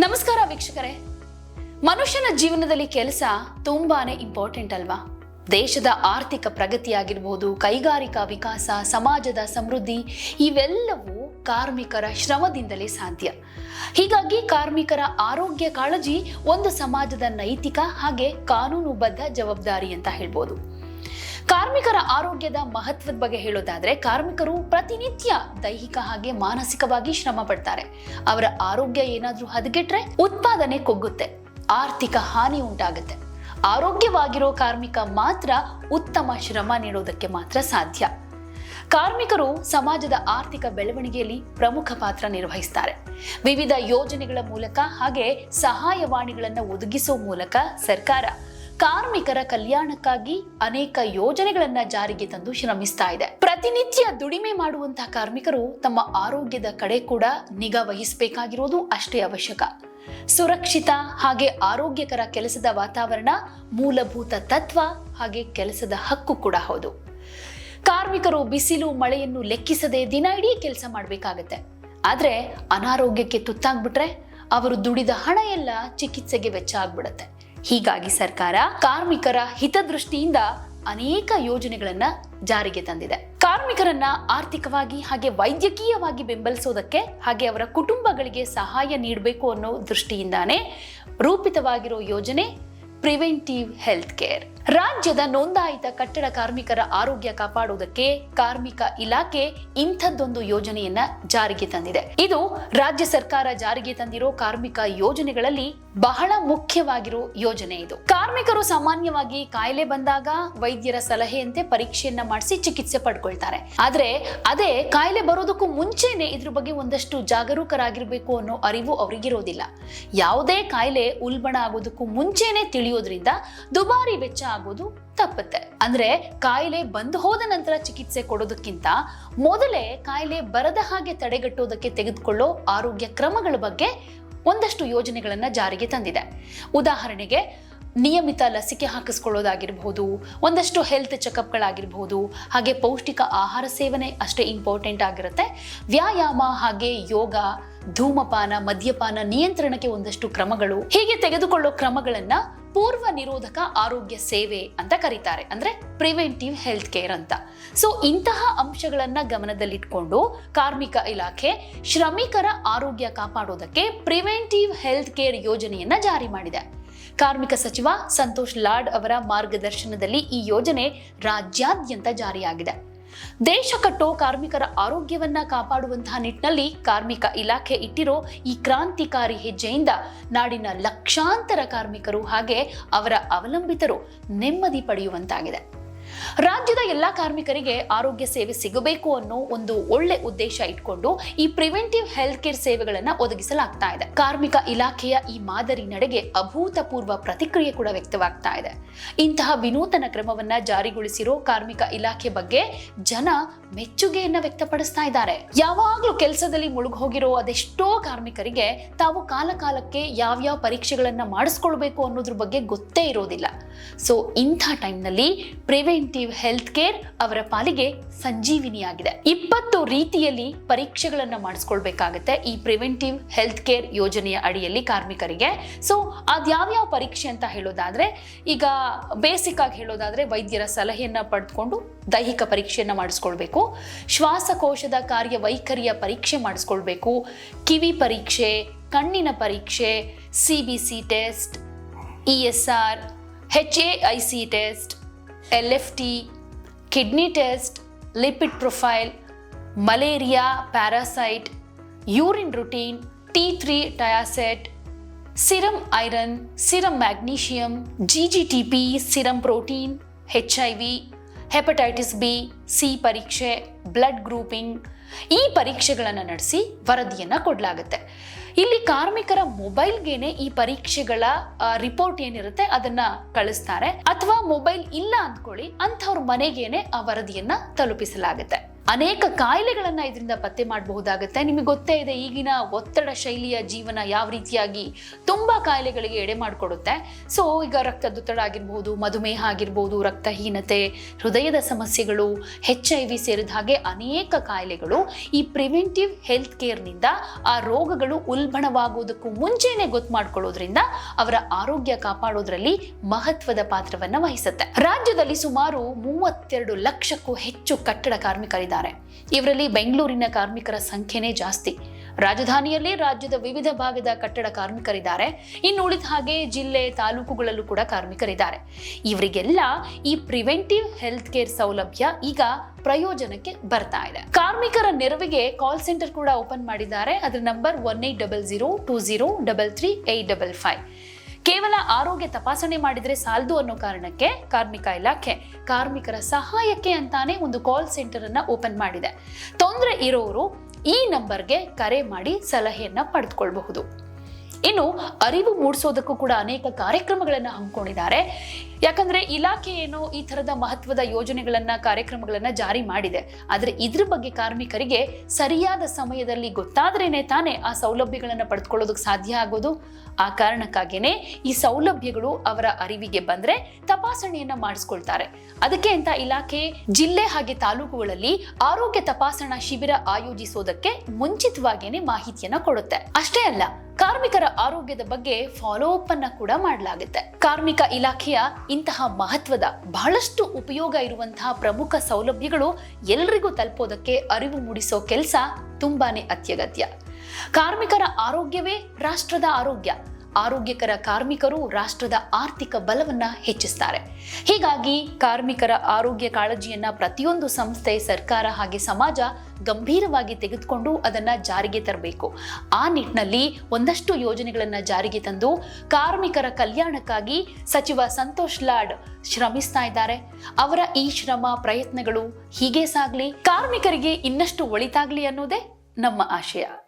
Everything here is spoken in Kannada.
ನಮಸ್ಕಾರ ವೀಕ್ಷಕರೇ. ಮನುಷ್ಯನ ಜೀವನದಲ್ಲಿ ಕೆಲಸ ತುಂಬಾನೇ ಇಂಪಾರ್ಟೆಂಟ್ ಅಲ್ವಾ? ದೇಶದ ಆರ್ಥಿಕ ಪ್ರಗತಿಯಾಗಿರ್ಬೋದು, ಕೈಗಾರಿಕಾ ವಿಕಾಸ, ಸಮಾಜದ ಸಮೃದ್ಧಿ, ಇವೆಲ್ಲವೂ ಕಾರ್ಮಿಕರ ಶ್ರಮದಿಂದಲೇ ಸಾಧ್ಯ. ಹೀಗಾಗಿ ಕಾರ್ಮಿಕರ ಆರೋಗ್ಯ ಕಾಳಜಿ ಒಂದು ಸಮಾಜದ ನೈತಿಕ ಹಾಗೆ ಕಾನೂನುಬದ್ಧ ಜವಾಬ್ದಾರಿ ಅಂತ ಹೇಳ್ಬೋದು. ಕಾರ್ಮಿಕರ ಆರೋಗ್ಯದ ಮಹತ್ವದ ಬಗ್ಗೆ ಹೇಳೋದಾದ್ರೆ ಕಾರ್ಮಿಕರು ಪ್ರತಿನಿತ್ಯ ದೈಹಿಕ ಹಾಗೆ ಮಾನಸಿಕವಾಗಿ ಶ್ರಮ ಪಡ್ತಾರೆ. ಅವರ ಆರೋಗ್ಯ ಏನಾದ್ರೂ ಹದಗೆಟ್ರೆ ಉತ್ಪಾದನೆ ಕುಗ್ಗುತ್ತೆ, ಆರ್ಥಿಕ ಹಾನಿ ಉಂಟಾಗುತ್ತೆ. ಆರೋಗ್ಯವಾಗಿರೋ ಕಾರ್ಮಿಕ ಮಾತ್ರ ಉತ್ತಮ ಶ್ರಮ ನೀಡೋದಕ್ಕೆ ಮಾತ್ರ ಸಾಧ್ಯ. ಕಾರ್ಮಿಕರು ಸಮಾಜದ ಆರ್ಥಿಕ ಬೆಳವಣಿಗೆಯಲ್ಲಿ ಪ್ರಮುಖ ಪಾತ್ರ ನಿರ್ವಹಿಸ್ತಾರೆ. ವಿವಿಧ ಯೋಜನೆಗಳ ಮೂಲಕ ಹಾಗೆ ಸಹಾಯವಾಣಿಗಳನ್ನು ಒದಗಿಸುವ ಮೂಲಕ ಸರ್ಕಾರ ಕಾರ್ಮಿಕರ ಕಲ್ಯಾಣಕ್ಕಾಗಿ ಅನೇಕ ಯೋಜನೆಗಳನ್ನ ಜಾರಿಗೆ ತಂದು ಶ್ರಮಿಸ್ತಾ ಇದೆ. ಪ್ರತಿನಿತ್ಯ ದುಡಿಮೆ ಮಾಡುವಂತಹ ಕಾರ್ಮಿಕರು ತಮ್ಮ ಆರೋಗ್ಯದ ಕಡೆ ಕೂಡ ನಿಗಾ ವಹಿಸಬೇಕಾಗಿರೋದು ಅಷ್ಟೇ ಅವಶ್ಯಕ. ಸುರಕ್ಷಿತ ಹಾಗೆ ಆರೋಗ್ಯಕರ ಕೆಲಸದ ವಾತಾವರಣ ಮೂಲಭೂತ ತತ್ವ ಹಾಗೆ ಕೆಲಸದ ಹಕ್ಕು ಕೂಡ ಹೌದು. ಕಾರ್ಮಿಕರು ಬಿಸಿಲು, ಮಳೆಯನ್ನು ಲೆಕ್ಕಿಸದೆ ದಿನ ಇಡೀ ಕೆಲಸ ಮಾಡಬೇಕಾಗತ್ತೆ. ಆದರೆ ಅನಾರೋಗ್ಯಕ್ಕೆ ತುತ್ತಾಗ್ಬಿಟ್ರೆ ಅವರು ದುಡಿದ ಹಣ ಎಲ್ಲ ಚಿಕಿತ್ಸೆಗೆ ವೆಚ್ಚ ಆಗ್ಬಿಡತ್ತೆ. ಹೀಗಾಗಿ ಸರ್ಕಾರ ಕಾರ್ಮಿಕರ ಹಿತದೃಷ್ಟಿಯಿಂದ ಅನೇಕ ಯೋಜನೆಗಳನ್ನ ಜಾರಿಗೆ ತಂದಿದೆ. ಕಾರ್ಮಿಕರನ್ನ ಆರ್ಥಿಕವಾಗಿ ಹಾಗೆ ವೈದ್ಯಕೀಯವಾಗಿ ಬೆಂಬಲಿಸೋದಕ್ಕೆ ಹಾಗೆ ಅವರ ಕುಟುಂಬಗಳಿಗೆ ಸಹಾಯ ನೀಡಬೇಕು ಅನ್ನೋ ದೃಷ್ಟಿಯಿಂದಾನೇ ರೂಪಿತವಾಗಿರೋ ಯೋಜನೆ ಪ್ರಿವೆಂಟಿವ್ ಹೆಲ್ತ್ ಕೇರ್ ರಾಜ್ಯದ ನೋಂದಾಯಿತ ಕಟ್ಟಡ ಕಾರ್ಮಿಕರ ಆರೋಗ್ಯ ಕಾಪಾಡುವುದಕ್ಕೆ ಕಾರ್ಮಿಕ ಇಲಾಖೆ ಇಂಥದ್ದೊಂದು ಯೋಜನೆಯನ್ನ ಜಾರಿಗೆ ತಂದಿದೆ. ಇದು ರಾಜ್ಯ ಸರ್ಕಾರ ಜಾರಿಗೆ ತಂದಿರೋ ಕಾರ್ಮಿಕ ಯೋಜನೆಗಳಲ್ಲಿ ಬಹಳ ಮುಖ್ಯವಾಗಿರೋ ಯೋಜನೆ ಇದು. ಕಾರ್ಮಿಕರು ಸಾಮಾನ್ಯವಾಗಿ ಕಾಯಿಲೆ ಬಂದಾಗ ವೈದ್ಯರ ಸಲಹೆಯಂತೆ ಪರೀಕ್ಷೆಯನ್ನ ಮಾಡಿಸಿ ಚಿಕಿತ್ಸೆ ಪಡ್ಕೊಳ್ತಾರೆ. ಆದ್ರೆ ಅದೇ ಕಾಯಿಲೆ ಬರೋದಕ್ಕೂ ಮುಂಚೆನೆ ಇದ್ರ ಬಗ್ಗೆ ಒಂದಷ್ಟು ಜಾಗರೂಕರಾಗಿರ್ಬೇಕು ಅನ್ನೋ ಅರಿವು ಅವರಿಗಿರೋದಿಲ್ಲ. ಯಾವುದೇ ಕಾಯಿಲೆ ಉಲ್ಬಣ ಆಗೋದಕ್ಕೂ ಮುಂಚೆನೆ ತಿಳಿಯೋದ್ರಿಂದ ದುಬಾರಿ ವೆಚ್ಚ ಆಗೋದು ತಪ್ಪುತ್ತೆ. ಅಂದ್ರೆ ಕಾಯಿಲೆ ಬಂದು ಹೋದ ನಂತರ ಚಿಕಿತ್ಸೆ ಕೊಡೋದಕ್ಕಿಂತ ಮೊದಲೇ ಕಾಯಿಲೆ ಬರದ ಹಾಗೆ ತಡೆಗಟ್ಟೋದಕ್ಕೆ ತೆಗೆದುಕೊಳ್ಳೋ ಆರೋಗ್ಯ ಕ್ರಮಗಳ ಬಗ್ಗೆ ಒಂದಷ್ಟು ಯೋಜನೆಗಳನ್ನ ಜಾರಿಗೆ ತಂದಿದೆ. ಉದಾಹರಣೆಗೆ ನಿಯಮಿತ ಲಸಿಕೆ ಹಾಕಿಸ್ಕೊಳ್ಳೋದಾಗಿರ್ಬಹುದು, ಒಂದಷ್ಟು ಹೆಲ್ತ್ ಚೆಕಪ್ಗಳಾಗಿರ್ಬಹುದು ಹಾಗೆ ಪೌಷ್ಟಿಕ ಆಹಾರ ಸೇವನೆ ಅಷ್ಟೇ ಇಂಪಾರ್ಟೆಂಟ್ ಆಗಿರುತ್ತೆ. ವ್ಯಾಯಾಮ ಹಾಗೆ ಯೋಗ, ಧೂಮಪಾನ, ಮದ್ಯಪಾನ ನಿಯಂತ್ರಣಕ್ಕೆ ಒಂದಷ್ಟು ಕ್ರಮಗಳು. ಹೀಗೆ ತೆಗೆದುಕೊಳ್ಳೋ ಕ್ರಮಗಳನ್ನ ಪೂರ್ವ ನಿರೋಧಕ ಆರೋಗ್ಯ ಸೇವೆ ಅಂತ ಕರೀತಾರೆ. ಅಂದ್ರೆ ಪ್ರಿವೆಂಟಿವ್ ಹೆಲ್ತ್ ಕೇರ್ ಅಂತ. ಸೊ ಇಂತಹ ಅಂಶಗಳನ್ನ ಗಮನದಲ್ಲಿಟ್ಕೊಂಡು ಕಾರ್ಮಿಕ ಇಲಾಖೆ ಶ್ರಮಿಕರ ಆರೋಗ್ಯ ಕಾಪಾಡೋದಕ್ಕೆ ಪ್ರಿವೆಂಟಿವ್ ಹೆಲ್ತ್ ಕೇರ್ ಯೋಜನೆಯನ್ನ ಜಾರಿ ಮಾಡಿದೆ. ಕಾರ್ಮಿಕ ಸಚಿವ ಸಂತೋಷ್ ಲಾಡ್ ಅವರ ಮಾರ್ಗದರ್ಶನದಲ್ಲಿ ಈ ಯೋಜನೆ ರಾಜ್ಯಾದ್ಯಂತ ಜಾರಿಯಾಗಿದೆ. ದೇಶ ಕಟ್ಟೋ ಕಾರ್ಮಿಕರ ಆರೋಗ್ಯವನ್ನ ಕಾಪಾಡುವಂತಹ ನಿಟ್ಟಿನಲ್ಲಿ ಕಾರ್ಮಿಕ ಇಲಾಖೆ ಇಟ್ಟಿರೋ ಈ ಕ್ರಾಂತಿಕಾರಿ ಹೆಜ್ಜೆಯಿಂದ ನಾಡಿನ ಲಕ್ಷಾಂತರ ಕಾರ್ಮಿಕರು ಹಾಗೆ ಅವರ ಅವಲಂಬಿತರು ನೆಮ್ಮದಿ ಪಡೆಯುವಂತಾಗಿದೆ. ರಾಜ್ಯದ ಎಲ್ಲಾ ಕಾರ್ಮಿಕರಿಗೆ ಆರೋಗ್ಯ ಸೇವೆ ಸಿಗಬೇಕು ಅನ್ನೋ ಒಂದು ಒಳ್ಳೆ ಉದ್ದೇಶ ಇಟ್ಕೊಂಡು ಈ ಪ್ರಿವೆಂಟಿವ್ ಹೆಲ್ತ್ ಕೇರ್ ಸೇವೆಗಳನ್ನ ಒದಗಿಸಲಾಗ್ತಾ ಇದೆ. ಕಾರ್ಮಿಕ ಇಲಾಖೆಯ ಈ ಮಾದರಿ ನಡೆಗೆ ಅಭೂತಪೂರ್ವ ಪ್ರತಿಕ್ರಿಯೆ ಕೂಡ ವ್ಯಕ್ತವಾಗ್ತಾ ಇದೆ. ಇಂತಹ ವಿನೂತನ ಕ್ರಮವನ್ನ ಜಾರಿಗೊಳಿಸಿರೋ ಕಾರ್ಮಿಕ ಇಲಾಖೆ ಬಗ್ಗೆ ಜನ ಮೆಚ್ಚುಗೆಯನ್ನ ವ್ಯಕ್ತಪಡಿಸ್ತಾ ಇದ್ದಾರೆ. ಯಾವಾಗ್ಲೂ ಕೆಲಸದಲ್ಲಿ ಮುಳುಗೋಗಿರೋ ಅದೆಷ್ಟೋ ಕಾರ್ಮಿಕರಿಗೆ ತಾವು ಕಾಲ ಕಾಲಕ್ಕೆ ಯಾವ್ಯಾವ ಪರೀಕ್ಷೆಗಳನ್ನ ಮಾಡಿಸ್ಕೊಳ್ಬೇಕು ಅನ್ನೋದ್ರ ಬಗ್ಗೆ ಗೊತ್ತೇ ಇರೋದಿಲ್ಲ. ಸೊ ಇಂಥ ಟೈಮ್ನಲ್ಲಿ ಪ್ರಿವೆಂಟಿವ್ ಹೆಲ್ತ್ ಕೇರ್ ಅವರ ಪಾಲಿಗೆ ಸಂಜೀವಿನಿಯಾಗಿದೆ. ಇಪ್ಪತ್ತು ರೀತಿಯಲ್ಲಿ ಪರೀಕ್ಷೆಗಳನ್ನು ಮಾಡಿಸ್ಕೊಳ್ಬೇಕಾಗತ್ತೆ ಈ ಪ್ರಿವೆಂಟಿವ್ ಹೆಲ್ತ್ ಕೇರ್ ಯೋಜನೆಯ ಅಡಿಯಲ್ಲಿ ಕಾರ್ಮಿಕರಿಗೆ. ಸೊ ಅದ್ಯಾವ್ಯಾವ ಪರೀಕ್ಷೆ ಅಂತ ಹೇಳೋದಾದ್ರೆ, ಈಗ ಬೇಸಿಕ್ ಆಗಿ ಹೇಳೋದಾದ್ರೆ ವೈದ್ಯರ ಸಲಹೆಯನ್ನ ಪಡೆದುಕೊಂಡು ದೈಹಿಕ ಪರೀಕ್ಷೆಯನ್ನು ಮಾಡಿಸ್ಕೊಳ್ಬೇಕು. ಶ್ವಾಸಕೋಶದ ಕಾರ್ಯವೈಖರಿಯ ಪರೀಕ್ಷೆ ಮಾಡಿಸ್ಕೊಳ್ಬೇಕು. ಕಿವಿ ಪರೀಕ್ಷೆ, ಕಣ್ಣಿನ ಪರೀಕ್ಷೆ, C B C test, E S R H A I C test LFT kidney test lipid profile malaria parasite urine routine T three डायासेट serum iron serum magnesium GGTP serum protein HIV hepatitis B C परीक्षे blood grouping ಈ ಪರೀಕ್ಷೆಗಳನ್ನು ನಡೆಸಿ ವರದಿಯನ್ನು ಕೊಡಲಾಗುತ್ತೆ. ಇಲ್ಲಿ ಕಾರ್ಮಿಕರ ಮೊಬೈಲ್ಗೇನೆ ಈ ಪರೀಕ್ಷೆಗಳ ರಿಪೋರ್ಟ್ ಏನಿರುತ್ತೆ ಅದನ್ನ ಕಳಿಸ್ತಾರೆ. ಅಥವಾ ಮೊಬೈಲ್ ಇಲ್ಲ ಅಂದ್ಕೊಳ್ಳಿ, ಅಂಥವ್ರ ಮನೆಗೇನೆ ಆ ವರದಿಯನ್ನ ತಲುಪಿಸಲಾಗುತ್ತೆ. ಅನೇಕ ಕಾಯಿಲೆಗಳನ್ನು ಇದರಿಂದ ಪತ್ತೆ ಮಾಡಬಹುದಾಗುತ್ತೆ. ನಿಮಗೆ ಗೊತ್ತೇ ಇದೆ, ಈಗಿನ ಒತ್ತಡ ಶೈಲಿಯ ಜೀವನ ಯಾವ ರೀತಿಯಾಗಿ ತುಂಬಾ ಕಾಯಿಲೆಗಳಿಗೆ ಎಡೆ ಮಾಡಿಕೊಡುತ್ತೆ. ಸೊ ಈಗ ರಕ್ತದೊತ್ತಡ ಆಗಿರ್ಬೋದು, ಮಧುಮೇಹ ಆಗಿರ್ಬೋದು, ರಕ್ತಹೀನತೆ, ಹೃದಯದ ಸಮಸ್ಯೆಗಳು ಹೆಚ್ ಐ ವಿ ಸೇರಿದ ಹಾಗೆ ಅನೇಕ ಕಾಯಿಲೆಗಳು ಈ ಪ್ರಿವೆಂಟಿವ್ ಹೆಲ್ತ್ ಕೇರ್ನಿಂದ ಆ ರೋಗಗಳು ಉಲ್ಬಣವಾಗುವುದಕ್ಕೂ ಮುಂಚೆನೆ ಗೊತ್ತು ಮಾಡ್ಕೊಳ್ಳೋದ್ರಿಂದ ಅವರ ಆರೋಗ್ಯ ಕಾಪಾಡೋದ್ರಲ್ಲಿ ಮಹತ್ವದ ಪಾತ್ರವನ್ನು ವಹಿಸುತ್ತೆ. ರಾಜ್ಯದಲ್ಲಿ ಸುಮಾರು ಮೂವತ್ತೆರಡು ಲಕ್ಷಕ್ಕೂ ಹೆಚ್ಚು ಕಟ್ಟಡ ಕಾರ್ಮಿಕರಿದ್ದಾರೆ. ಇವರಲ್ಲಿ ಬೆಂಗಳೂರಿನ ಕಾರ್ಮಿಕರ ಸಂಖ್ಯೆನೇ ಜಾಸ್ತಿ. ರಾಜಧಾನಿಯಲ್ಲಿ ರಾಜ್ಯದ ವಿವಿಧ ಭಾಗದ ಕಟ್ಟಡ ಕಾರ್ಮಿಕರಿದ್ದಾರೆ. ಇನ್ನು ಉಳಿದ ಹಾಗೆ ಜಿಲ್ಲೆ ತಾಲೂಕುಗಳಲ್ಲೂ ಕೂಡ ಕಾರ್ಮಿಕರಿದ್ದಾರೆ. ಇವರಿಗೆಲ್ಲ ಈ ಪ್ರಿವೆಂಟಿವ್ ಹೆಲ್ತ್ ಕೇರ್ ಸೌಲಭ್ಯ ಈಗ ಪ್ರಯೋಜನಕ್ಕೆ ಬರ್ತಾ ಇದೆ. ಕಾರ್ಮಿಕರ ನೆರವಿಗೆ ಕಾಲ್ ಸೆಂಟರ್ ಕೂಡ ಓಪನ್ ಮಾಡಿದ್ದಾರೆ. ಅದರ number one eight double zero two zero double three eight double five. ಕೇವಲ ಆರೋಗ್ಯ ತಪಾಸಣೆ ಮಾಡಿದ್ರೆ ಸಾಲದು ಅನ್ನೋ ಕಾರಣಕ್ಕೆ ಕಾರ್ಮಿಕ ಇಲಾಖೆ ಕಾರ್ಮಿಕರ ಸಹಾಯಕ್ಕೆ ಅಂತಾನೆ ಒಂದು ಕಾಲ್ ಸೆಂಟರ್ ಅನ್ನ ಓಪನ್ ಮಾಡಿದೆ. ತೊಂದರೆ ಇರೋರು ಈ ನಂಬರ್ಗೆ ಕರೆ ಮಾಡಿ ಸಲಹೆಯನ್ನ ಪಡೆದುಕೊಳ್ಬಹುದು. ಇನ್ನು ಅರಿವು ಮೂಡಿಸೋದಕ್ಕೂ ಕೂಡ ಅನೇಕ ಕಾರ್ಯಕ್ರಮಗಳನ್ನು ಹಮ್ಮಿಕೊಂಡಿದ್ದಾರೆ. ಯಾಕಂದ್ರೆ ಇಲಾಖೆ ಏನು ಈ ತರದ ಮಹತ್ವದ ಯೋಜನೆಗಳನ್ನ, ಕಾರ್ಯಕ್ರಮಗಳನ್ನ ಜಾರಿ ಮಾಡಿದೆ. ಆದ್ರೆ ಇದ್ರ ಬಗ್ಗೆ ಕಾರ್ಮಿಕರಿಗೆ ಸರಿಯಾದ ಸಮಯದಲ್ಲಿ ಗೊತ್ತಾದ್ರೇನೆ ತಾನೇ ಆ ಸೌಲಭ್ಯಗಳನ್ನ ಪಡೆದುಕೊಳ್ಳೋದಕ್ಕೆ ಸಾಧ್ಯ ಆಗೋದು? ಆ ಕಾರಣಕ್ಕಾಗೇನೆ ಈ ಸೌಲಭ್ಯಗಳು ಅವರ ಅರಿವಿಗೆ ಬಂದ್ರೆ ತಪಾಸಣೆಯನ್ನ ಮಾಡಿಸ್ಕೊಳ್ತಾರೆ. ಅದಕ್ಕೆ ಅಂತ ಇಲಾಖೆ ಜಿಲ್ಲೆ ಹಾಗೆ ತಾಲೂಕುಗಳಲ್ಲಿ ಆರೋಗ್ಯ ತಪಾಸಣಾ ಶಿಬಿರ ಆಯೋಜಿಸೋದಕ್ಕೆ ಮುಂಚಿತವಾಗಿಯೇ ಮಾಹಿತಿಯನ್ನ ಕೊಡುತ್ತೆ. ಅಷ್ಟೇ ಅಲ್ಲ ಕಾರ್ಮಿಕರ ಆರೋಗ್ಯದ ಬಗ್ಗೆ ಫಾಲೋ ಅಪ್ ಅನ್ನ ಕೂಡ ಮಾಡಲಾಗುತ್ತೆ. ಕಾರ್ಮಿಕ ಇಲಾಖೆಯ ಇಂತಹ ಮಹತ್ವದ ಬಹಳಷ್ಟು ಉಪಯೋಗ ಇರುವಂತಹ ಪ್ರಮುಖ ಸೌಲಭ್ಯಗಳು ಎಲ್ರಿಗೂ ತಲುಪೋದಕ್ಕೆ ಅರಿವು ಮೂಡಿಸೋ ಕೆಲಸ ತುಂಬಾನೇ ಅತ್ಯಗತ್ಯ. ಕಾರ್ಮಿಕರ ಆರೋಗ್ಯವೇ ರಾಷ್ಟ್ರದ ಆರೋಗ್ಯ. ಆರೋಗ್ಯಕರ ಕಾರ್ಮಿಕರು ರಾಷ್ಟ್ರದ ಆರ್ಥಿಕ ಬಲವನ್ನ ಹೆಚ್ಚಿಸ್ತಾರೆ. ಹೀಗಾಗಿ ಕಾರ್ಮಿಕರ ಆರೋಗ್ಯ ಕಾಳಜಿಯನ್ನ ಪ್ರತಿಯೊಂದು ಸಂಸ್ಥೆ, ಸರ್ಕಾರ ಹಾಗೆ ಸಮಾಜ ಗಂಭೀರವಾಗಿ ತೆಗೆದುಕೊಂಡು ಅದನ್ನ ಜಾರಿಗೆ ತರಬೇಕು. ಆ ನಿಟ್ಟಿನಲ್ಲಿ ಒಂದಷ್ಟು ಯೋಜನೆಗಳನ್ನ ಜಾರಿಗೆ ತಂದು ಕಾರ್ಮಿಕರ ಕಲ್ಯಾಣಕ್ಕಾಗಿ ಸಚಿವ ಸಂತೋಷ್ ಲಾಡ್ ಶ್ರಮಿಸ್ತಾ ಇದ್ದಾರೆ. ಅವರ ಈ ಶ್ರಮ, ಪ್ರಯತ್ನಗಳು ಹೀಗೆ ಸಾಗ್ಲಿ. ಕಾರ್ಮಿಕರಿಗೆ ಇನ್ನಷ್ಟು ಒಳಿತಾಗ್ಲಿ ಅನ್ನೋದೇ ನಮ್ಮ ಆಶಯ.